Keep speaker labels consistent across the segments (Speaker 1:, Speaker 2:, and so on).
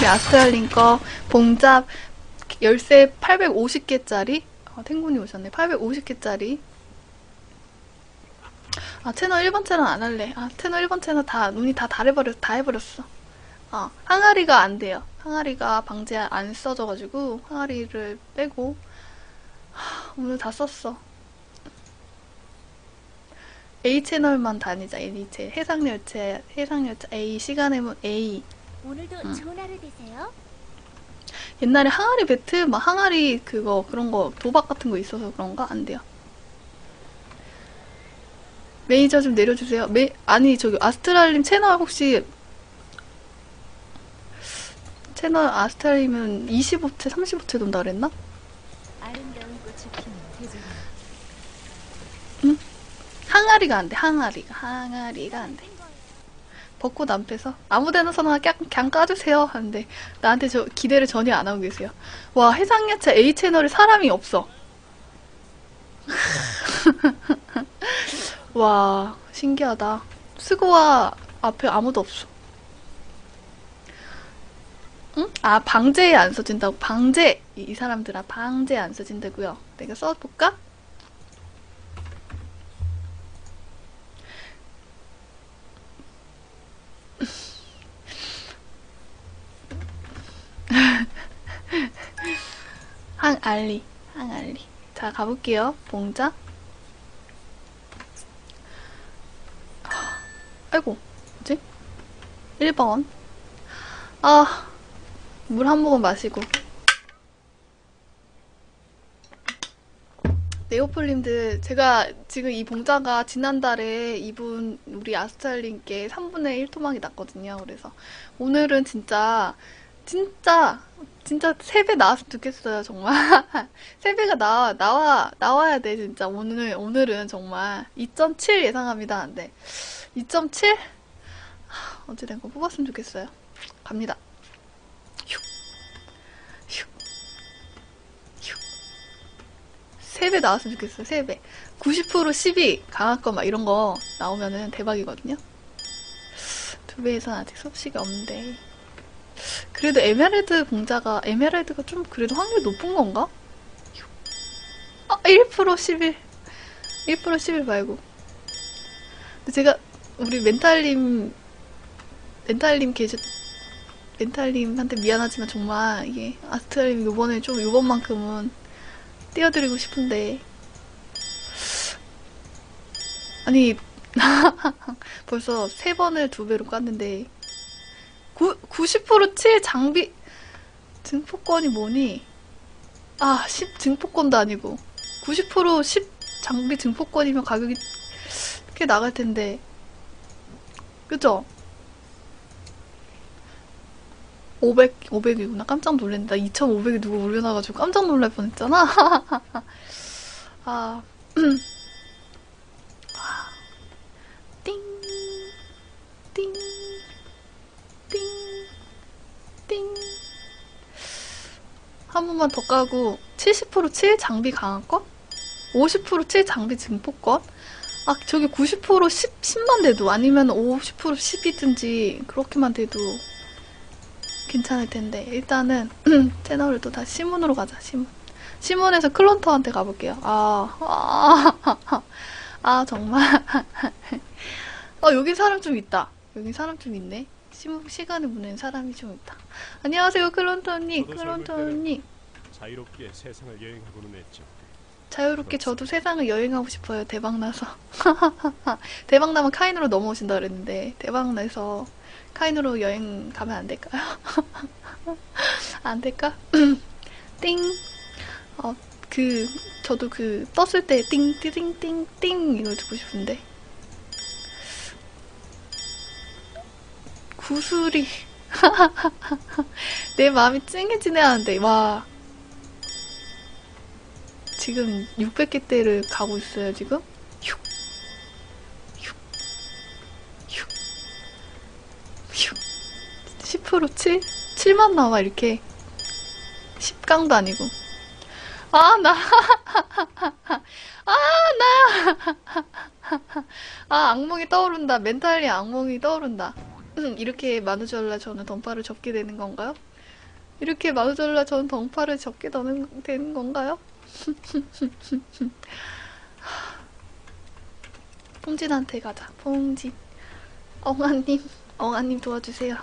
Speaker 1: 우리 아스트랄린 거 봉잡 열쇠 850개짜리? 아, 탱군이 오셨네. 850개짜리. 아 채널 1번 채널 안 할래. 아 채널 1번 채널 다 눈이 다 다해버렸 다 해버렸어. 아 항아리가 안 돼요. 항아리가 방제 안 써져가지고 항아리를 빼고 하, 오늘 다 썼어. A 채널만 다니자. A 채 해상열차 해상열차 A 시간의 문 A
Speaker 2: 오늘도
Speaker 1: 응.
Speaker 2: 좋은 하루 되세요.
Speaker 1: 옛날에 항아리 배트 막 항아리 그거 그런 거 도박 같은 거 있어서 그런가 안 돼요. 매니저 좀 내려주세요. 매 아니 저기 아스트랄님 채널 혹시 채널 아스트랄이면 25채 35채 돈다 그랬나?
Speaker 2: 계절.
Speaker 1: 항아리가 안 돼. 항아리가 항아리가 안 돼. 벚꽃 안 빼서 아무 데나 서나 그냥, 그냥 까주세요 하는데 나한테 저 기대를 전혀 안 하고 계세요. 와 해상야차 A 채널에 사람이 없어. 와 신기하다. 스고와 앞에 아무도 없어. 응? 아 방제에 안 써진다고 방제 이, 이 사람들아 방제 안 써진다고요. 내가 써볼까? 알리, 항알리. 자, 가볼게요. 봉자. 아이고, 뭐지? 1번. 아, 물 한 모금 마시고. 네오플님들, 제가 지금 이 봉자가 지난달에 이분, 우리 아스탈님께 3분의 1 토막이 났거든요. 그래서 오늘은 진짜, 진짜, 진짜 3배 나왔으면 좋겠어요, 정말. 3배가 나와, 나와, 나와야 돼, 진짜. 오늘, 오늘은 정말. 2.7 예상합니다. 네. 2.7? 어찌된 거 뽑았으면 좋겠어요. 갑니다. 슉. 슉. 슉. 3배 나왔으면 좋겠어요, 3배. 90% 12 강한 거막 이런 거 나오면은 대박이거든요. 2배에서는 아직 섭씨가 없는데. 그래도 에메랄드 봉자가 에메랄드가 좀 그래도 확률 높은 건가? 아, 1% 11. 1% 11 말고. 제가 우리 멘탈님 멘탈님 계셨 멘탈님한테 미안하지만 정말 이게 아스트랄님 요번에 좀 요번만큼은 띄워드리고 싶은데 아니 벌써 세 번을 두 배로 깠는데 90%칠 장비 증폭권이 뭐니? 아, 10 증폭권도 아니고 90% 10 장비 증폭권이면 가격이 꽤 나갈 텐데 그죠? 500, 500이구나. 깜짝 놀랐다. 2,500이 누가 올려놔가지고 깜짝 놀랄 뻔 했잖아. 아, 번만 더 까고 70%칠 장비 강화권? 50%칠 장비 증폭권? 아, 저기 90% 10, 10만 돼도 아니면 50% 10이든지 그렇게만 돼도 괜찮을 텐데. 일단은 채널을 또 다시 시문으로 가자 시문. 시문에서 클론터한테 가볼게요. 아, 아, 아 정말. 어 여기 사람 좀 있다. 여기 사람 좀 있네. 시문 시간을 보낸 사람이 좀 있다. 안녕하세요 클론터님.
Speaker 3: 저도
Speaker 1: 클론터님
Speaker 3: 자유롭게 세상을 여행하고는 했죠.
Speaker 1: 자유롭게 저도 세상을 여행하고 싶어요. 대박 나서. 대박 나면 카인으로 넘어오신다 그랬는데 대박 나서 카인으로 여행 가면 안 될까요? 안 될까? 띵. 어, 그 저도 그 떴을 때 띵, 띵, 띵, 띵 이걸 듣고 싶은데. 구슬이 내 마음이 찡해지네 하는데 와 지금 600개대를 가고 있어요, 지금. 슉. 슉. 슉. 슉. 10% 7? 7만 나와, 이렇게. 10강도 아니고. 아, 나. 아, 나. 아, 악몽이 떠오른다. 멘탈리 악몽이 떠오른다. 이렇게 마누절라 저는 던파를 접게 되는 건가요? 이렇게 마누절라 저는 던파를 접게 되는, 되는 건가요? 퐁진한테 가자. 퐁진. 엉아님, 엉아님 도와주세요.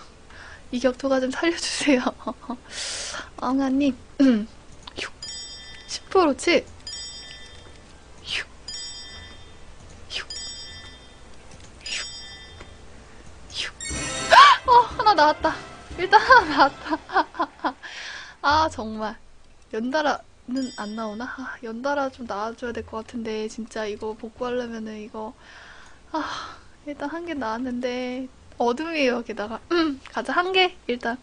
Speaker 1: 이 격투가 좀 살려주세요. 엉아님, 음. 휴. 10%치. 휴. 휴. 휴. 휴. 어, 하나 나왔다. 일단 하나 나왔다. 아, 정말. 연달아는 안 나오나? 아, 연달아 좀 나와줘야 될 것 같은데, 진짜 이거 복구하려면은 이거. 아, 일단 한 개 나왔는데, 어둠이에요, 게다가. 음, 가자, 한 개, 일단.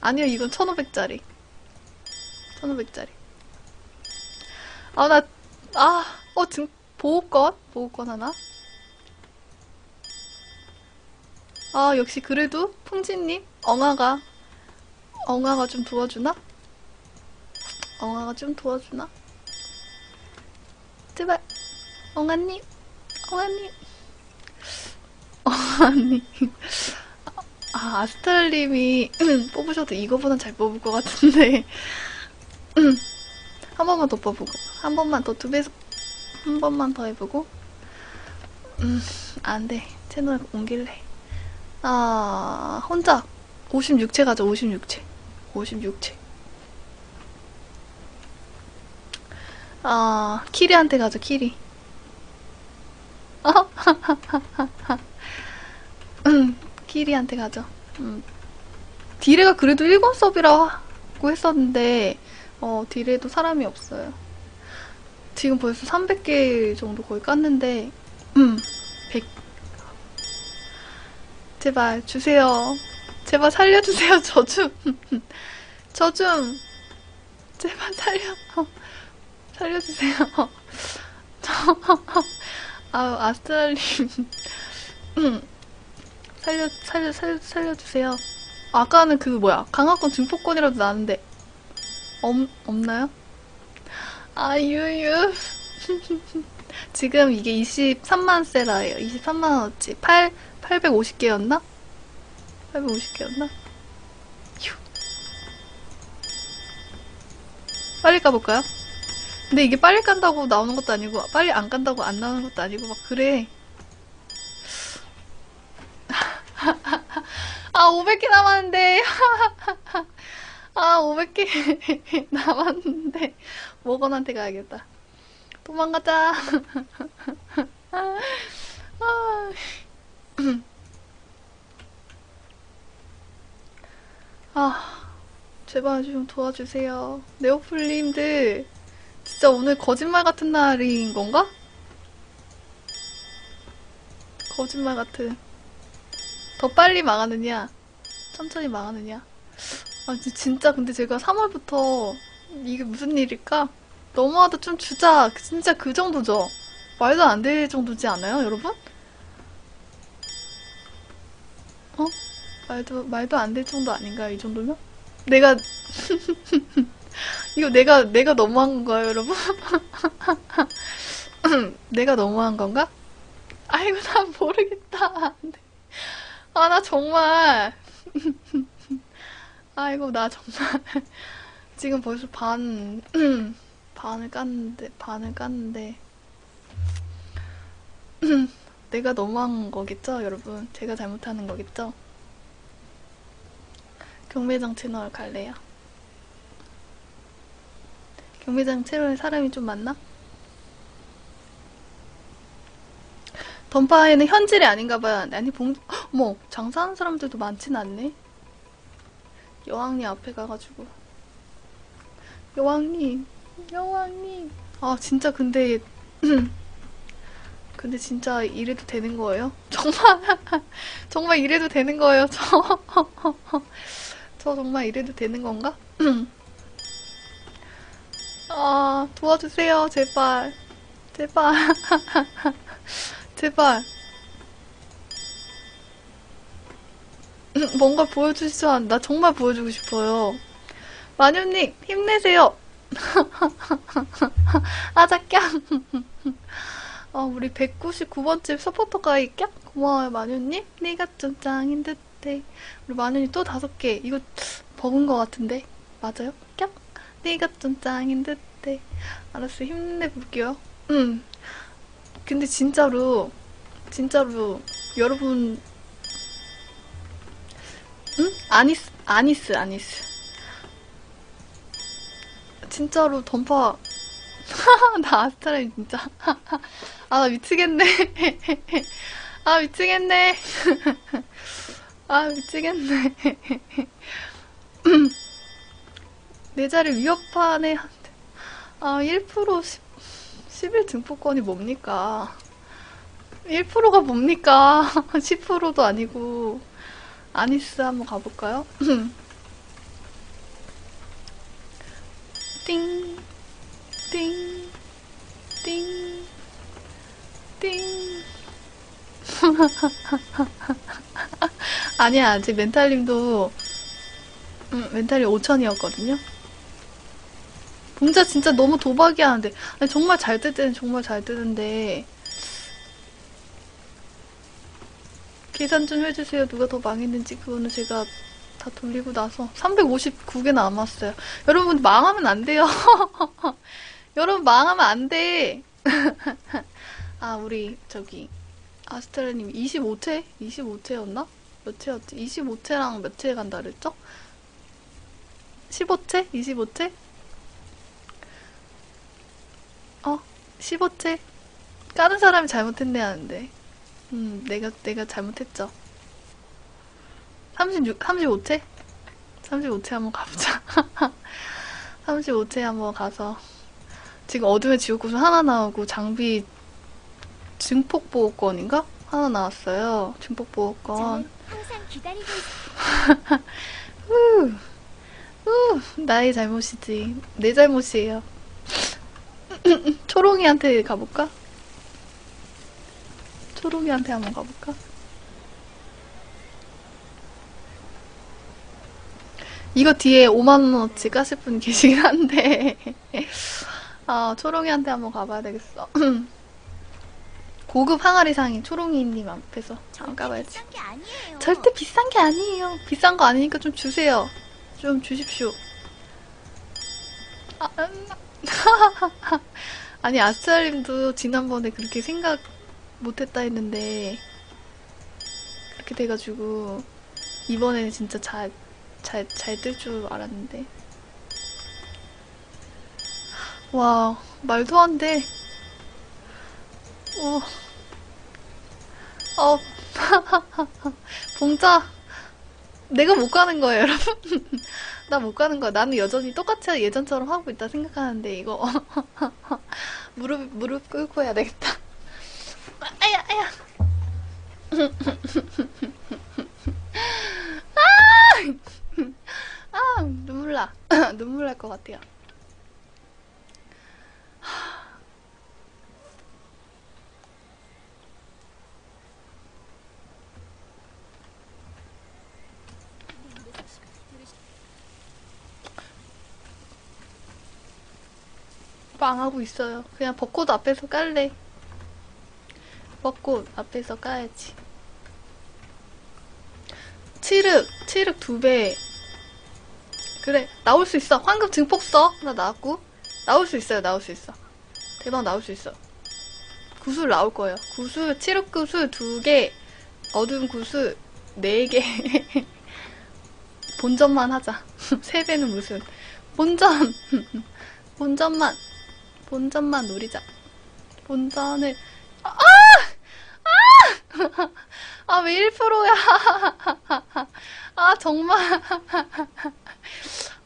Speaker 1: 아니요, 이건 1500짜리. 1500짜리. 아, 나, 아, 어, 지금, 보호권? 보호권 하나? 아, 역시 그래도, 풍진님, 엉아가, 엉아가 좀 도와주나? 엉아가 좀 도와주나? 제발, 엉아님, 엉아님, 엉아님. 아, 아스탈님이 뽑으셔도 이거보단 잘 뽑을 것 같은데. 한 번만 더 뽑고, 한 번만 더 두 배속, 한 번만 더 해보고. 음, 안 돼. 채널 옮길래. 아, 혼자 56채 가자, 56채. 56채. 아, 키리한테 가자, 키리. 음, 키리한테 가죠. 음. 디레가 그래도 1권 서비라고 했었는데, 어, 디레도 사람이 없어요. 지금 벌써 300개 정도 거의 깠는데, 음, 100. 제발, 주세요. 제발 살려주세요, 저 좀. 저 좀. 제발 살려. 살려주세요. 저, 아유, 아스트랄님. 음. 살려, 살려, 살려, 살려주세요. 아까는 그, 뭐야, 강화권 증폭권이라도 나왔는데, 없, 없나요? 아, 유유. 지금 이게 23만 세라예요. 23만원어치. 8, 850개였나? 850개였나? 휴. 빨리 까볼까요? 근데 이게 빨리 깐다고 나오는 것도 아니고, 빨리 안 깐다고 안 나오는 것도 아니고, 막 그래. 아, 500개 남았는데. 아, 500개 남았는데. 모건한테 가야겠다. 도망가자. 아, 아, 제발 좀 도와주세요. 네오플님들, 진짜 오늘 거짓말 같은 날인 건가? 거짓말 같은. 더 빨리 망하느냐, 천천히 망하느냐. 아, 지- 진짜 근데 제가 3월부터 이게 무슨 일일까? 너무하다 좀 주자. 진짜 그 정도죠. 말도 안 될 정도지 않아요, 여러분? 어? 말도, 말도 안 될 정도 아닌가요, 이 정도면? 내가, 이거 내가, 내가 너무한 건가요, 여러분? 내가 너무한 건가? 아이고, 난 모르겠다. 아, 나 정말. 아이고, 나 정말. 지금 벌써 반, 반을 깠는데, 반을 깠는데. 내가 너무한 거겠죠, 여러분? 제가 잘못하는 거겠죠? 경매장 채널 갈래요? 경매장 채널에 사람이 좀 많나? 던파에는 현질이 아닌가 봐요. 아니, 봉, 어머, 장사하는 사람들도 많진 않네. 여왕님 앞에 가가지고. 여왕님, 여왕님. 아, 진짜 근데, 근데 진짜 이래도 되는 거예요? 정말, 정말 이래도 되는 거예요? 저, 저 정말 이래도 되는 건가? 아, 도와주세요, 제발. 제발. 제발. 뭔가 보여주시죠. 않- 나 정말 보여주고 싶어요. 마녀님, 힘내세요. 아자깡. 어, 우리 199번째 서포터 가입 깍? 고마워요, 마녀님. 네가 좀 짱인 듯. 듯해. 우리 마늘이 또 다섯 개. 이거 버은 것 같은데. 맞아요? 깍! 네가 좀 짱인 듯해. 알았어. 힘내볼게요. 음. 근데 진짜로, 진짜로, 여러분, 응? 아니스, 아니스, 아니스. 진짜로 던파, 나 아스트라인 진짜. 아, 나 미치겠네. 아, 미치겠네. 아, 미치겠네. 내 자리 위협하네. 아, 1% 10, 10일 증포권이 뭡니까? 1%가 뭡니까? 10%도 아니고. 아니스 한번 가볼까요? 띵, 띵, 아니야, 아직 멘탈님도, 음, 멘탈이 5천이었거든요? 봉자 진짜 너무 도박이 하는데, 아니, 정말 잘 뜰 때는 정말 잘 뜨는데, 계산 좀 해주세요. 누가 더 망했는지, 그거는 제가 다 돌리고 나서 359개 남았어요. 여러분, 망하면 안 돼요. 여러분, 망하면 안 돼. 아, 우리, 저기, 아스트라님 25채? 25채였나? 몇 채였지? 25채랑 몇 채 간다 그랬죠? 15채? 25채? 어? 15채? 까는 사람이 잘못했네 하는데. 음, 내가, 내가 잘못했죠. 36, 35채? 35채 한번 가보자. 35채 한번 가서. 지금 어둠의 지옥구슬 하나 나오고 장비 증폭보호권인가? 하나 나왔어요. 증폭보호권. 후, 후, 나의 잘못이지. 내 잘못이에요. 초롱이한테 가볼까? 초롱이한테 한번 가볼까? 이거 뒤에 5만원어치 까실 분 계시긴 한데, 아, 초롱이한테 한번 가봐야 되겠어. 고급 항아리상인 초롱이님 앞에서
Speaker 2: 아니에요.
Speaker 1: 절대 비싼 게 아니에요. 비싼 거 아니니까 좀 주세요. 좀 주십시오. 아, 음. 아니, 아스트랄님도 지난번에 그렇게 생각 못했다 했는데, 그렇게 돼가지고, 이번에는 진짜 잘, 잘, 잘 뜰 줄 알았는데. 와, 말도 안 돼. 어, 어, 봉자, 내가 못 가는 거예요, 여러분. 나 못 가는 거야. 나는 여전히 똑같이 예전처럼 하고 있다 생각하는데, 이거. 무릎, 무릎 꿇고 해야 되겠다. 아야, 아야. 아! 아, 눈물 나. 눈물 날 것 같아요. 망하고 있어요. 그냥 벚꽃 앞에서 깔래. 벚꽃 앞에서 까야지. 칠흑, 칠흑 두 배. 그래, 나올 수 있어. 황금 증폭 써. 나 나왔고. 나올 수 있어요, 나올 수 있어. 대박 나올 수 있어. 구슬 나올 거예요. 구슬, 칠흑 구슬 두 개, 어두운 구슬 네 개. 본전만 하자. 세 배는 무슨. 본전! 본전만. 본전만 노리자. 본전을, 아! 아! 아, 왜 1%야? 아, 정말.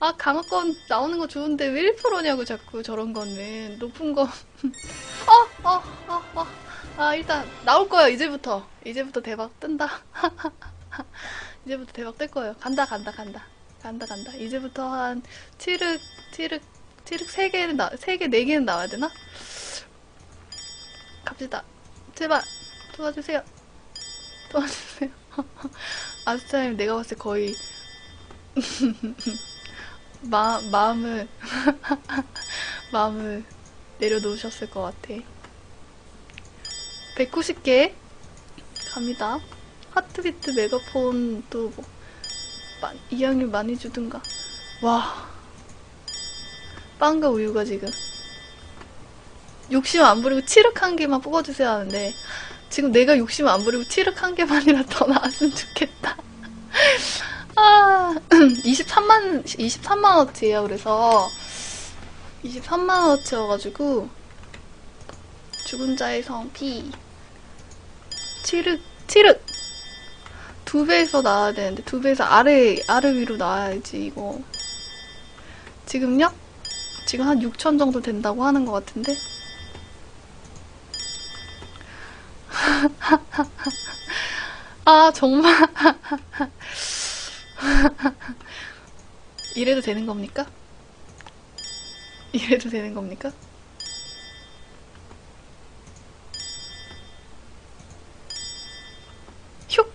Speaker 1: 아, 강화권 나오는 거 좋은데 왜 1%냐고, 자꾸 저런 거는. 높은 거. 어, 어, 어, 어. 아, 일단, 나올 거예요, 이제부터. 이제부터 대박 뜬다. 이제부터 대박 뜰 거예요. 간다, 간다, 간다. 간다, 간다. 이제부터 한 7흑, 7흑, 7흑 3개는 나, 3개, 4개는 나와야 되나? 갑시다. 제발, 도와주세요. 도와주세요. 아스타님, 내가 봤을 때 거의, 마, 마음을, 마음을 내려놓으셨을 것 같아. 190개 갑니다. 하트비트 메가폰 또 뭐, 마- 이양률 많이 주든가. 와. 빵과 우유가 지금. 욕심 안 부리고 칠흑 한 개만 뽑아주세요 하는데, 지금 내가 욕심 안 부리고 칠흑 한 개만이라 더 나왔으면 좋겠다. 아, 23만, 23만원어치예요 그래서, 23만원어치여가지고, 죽은 자의 성 P. 칠흑, 칠흑! 두 배에서 나와야 되는데, 두 배에서 아래, 아래 위로 나와야지, 이거. 지금요? 지금 한 6천 정도 된다고 하는 것 같은데? 아, 정말. 이래도 되는 겁니까? 이래도 되는 겁니까? 슉!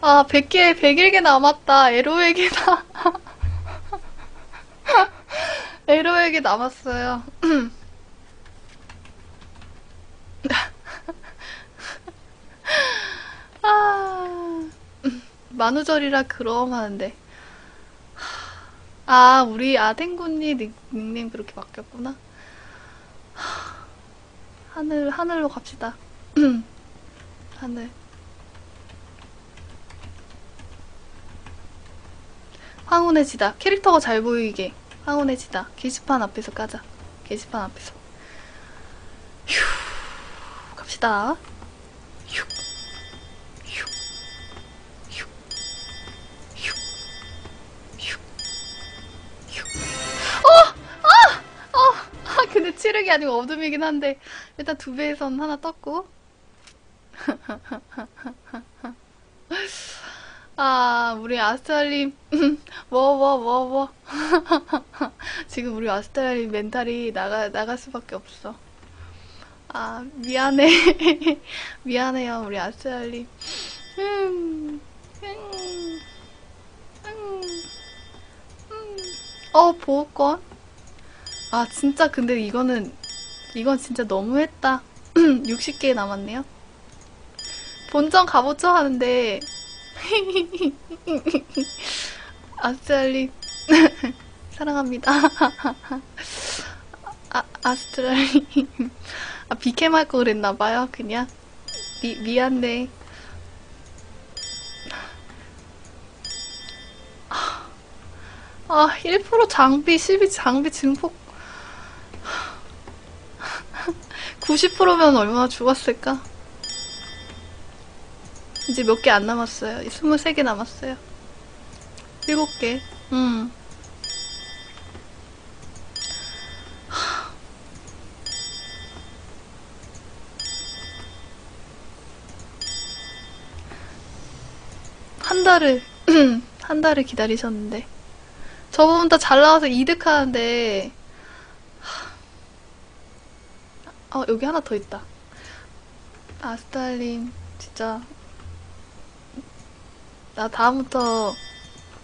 Speaker 1: 아, 100개, 101개 남았다. 에로에게다. 에로에게 남았어요. 아, 만우절이라 그럼 하는데. 아, 우리 아탱군니 닉, 닉네임 그렇게 바뀌었구나. 하늘, 하늘로 갑시다. 하늘. 황혼의 지다. 캐릭터가 잘 보이게. 황혼의 지다. 게시판 앞에서 까자. 게시판 앞에서. 휴. 갑시다. 휴. 휴. 휴. 휴. 휴. 휴. 어! 아! 어! 아, 근데 칠흑이 아니고 어둠이긴 한데. 일단 두 배에선 하나 떴고. 아, 우리 아스트랄님, 뭐, 뭐, 뭐, 뭐. 지금 우리 아스트랄님 멘탈이 나가, 나갈 수밖에 없어. 아, 미안해. 미안해요, 우리 아스트랄님. 음. 어, 보호권? 아, 진짜, 근데 이거는, 이건 진짜 너무했다. 60개 남았네요. 본점 가보죠 하는데, 아스트랄님 사랑합니다. 아, 아스트랄님 아 비캠 할 거 그랬나봐요 그냥. 미, 미안해. 아 1% 장비 12 장비 증폭. 90%면 얼마나 죽었을까 이제 몇 개 안 남았어요. 23개 남았어요. 7개. 음. 한 달을, 한 달을 기다리셨는데. 저번부터 잘 나와서 이득하는데. 어, 여기 하나 더 있다. 아스탈린, 진짜 나 다음부터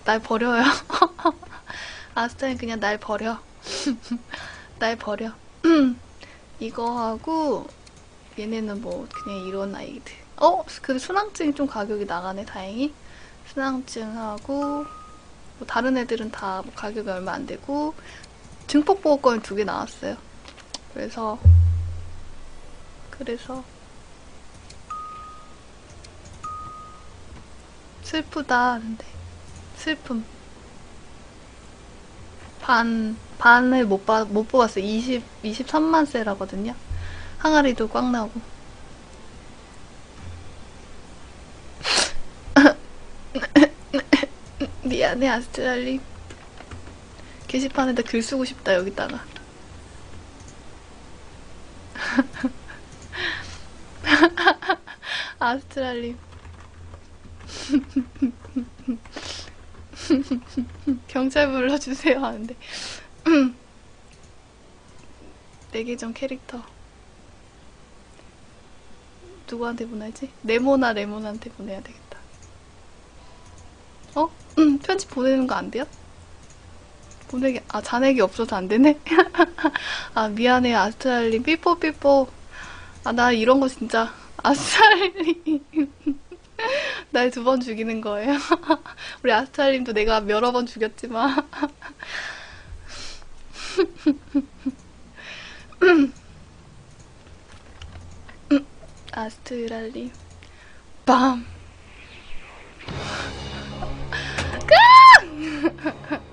Speaker 1: 날 버려요. 아스타는 그냥 날 버려. 날 버려. 이거 하고 얘네는 뭐 그냥 이런 아이들. 어? 근데 순항증이 좀 가격이 나가네 다행히. 순항증하고 뭐 다른 애들은 다 뭐 가격이 얼마 안 되고 증폭 보호권이 두개 나왔어요. 그래서 그래서 슬프다 하는데 슬픔. 반 반을 못, 봐, 못 뽑았어요. 20, 23만 세라거든요. 항아리도 꽉 나오고. 미안해 아스트랄님 게시판에다 글 쓰고 싶다 여기다가. 아스트랄님 경찰 불러주세요 하는데. 내 계정 캐릭터. 누구한테 보내지? 네모나 레몬한테 보내야 되겠다. 어? 음, 편집 보내는 거 안 돼요? 보내기 아 잔액이 없어서 안 되네? 아 미안해 아스트랄님 삐뽀 삐뽀. 아 나 이런 거 진짜 아스트랄님 날 두 번 죽이는 거예요. 우리 아스탈님도 내가 여러 번 죽였지만. 아스트랄리. 빰! 끝!